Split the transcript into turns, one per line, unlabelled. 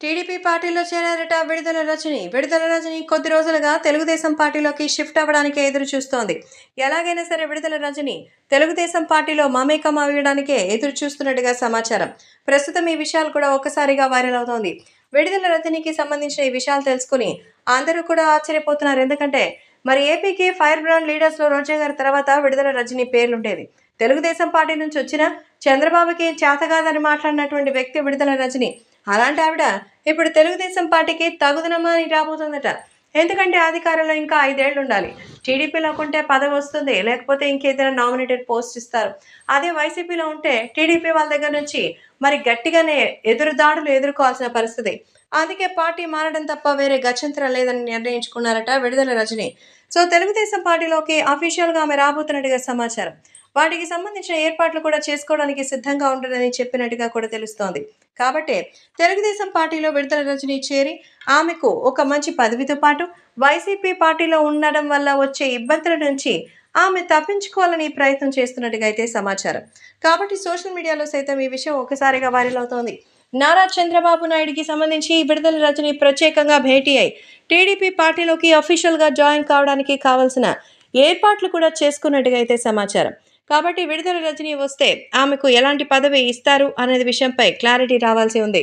TDP పార్టీలో చేరారట విడుదల రజని. విడుదల రజని కొద్ది రోజులుగా తెలుగుదేశం పార్టీలోకి షిఫ్ట్ అవ్వడానికే ఎదురు చూస్తోంది ఎలాగైనా సరే విడుదల రజని తెలుగుదేశం పార్టీలో మమేకం అవ్వడానికే ఎదురు చూస్తున్నట్టుగా సమాచారం. ప్రస్తుతం ఈ విషయాలు కూడా ఒక్కసారిగా వైరల్ అవుతోంది. విడుదల రజనీకి సంబంధించిన ఈ విషయాలు తెలుసుకుని అందరూ కూడా ఆశ్చర్యపోతున్నారు. ఎందుకంటే మరి ఏపీకి ఫైర్ బ్రాండ్ లీడర్స్లో రోజా గారి తర్వాత విడుదల రజని పేర్లుండేది తెలుగుదేశం పార్టీ నుంచి వచ్చిన చంద్రబాబుకి చేతగాదని మాట్లాడినటువంటి వ్యక్తి విడుదల రజని అలాంటి ఆవిడ ఇప్పుడు తెలుగుదేశం పార్టీకి తగుదనమా అని రాబోతుందట. ఎందుకంటే అధికారంలో ఇంకా ఐదేళ్ళు ఉండాలి. టీడీపీలో ఉంటే పదవి వస్తుంది లేకపోతే ఇంకేదైనా నామినేటెడ్ పోస్ట్ ఇస్తారు. అదే వైసీపీలో ఉంటే టీడీపీ వాళ్ళ దగ్గర నుంచి మరి గట్టిగానే ఎదురు దాడులు ఎదుర్కోవాల్సిన పరిస్థితి. అందుకే పార్టీ మారడం తప్ప వేరే గచ్చంతరం లేదని నిర్ణయించుకున్నారట విడుదల రజని. సో తెలుగుదేశం పార్టీలోకి అఫీషియల్గా ఆమె రాబోతున్నట్టుగా సమాచారం. వాటికి సంబంధించిన ఏర్పాట్లు కూడా చేసుకోవడానికి సిద్ధంగా ఉంటుందని చెప్పినట్టుగా కూడా తెలుస్తోంది. కాబట్టి తెలుగుదేశం పార్టీలో విడుదల రజని చేరి ఆమెకు ఒక మంచి పదవితో పాటు వైసీపీ పార్టీలో ఉండడం వల్ల వచ్చే ఇబ్బందుల నుంచి ఆమె తప్పించుకోవాలని ప్రయత్నం చేస్తున్నట్టుగా అయితే సమాచారం. కాబట్టి సోషల్ మీడియాలో సైతం ఈ విషయం ఒకసారిగా వైరల్ అవుతోంది. నారా చంద్రబాబు నాయుడికి సంబంధించి ఈ విడుదల రజని ప్రత్యేకంగా భేటీ అయి టీడీపీ పార్టీలోకి అఫీషియల్గా జాయిన్ కావడానికి కావాల్సిన ఏర్పాట్లు కూడా చేసుకున్నట్టుగా అయితే సమాచారం. కాబట్టి విడుదల రజనీ వస్తే ఆమెకు ఎలాంటి పదవి ఇస్తారు అనేది విషయంపై క్లారిటీ రావాల్సి ఉంది.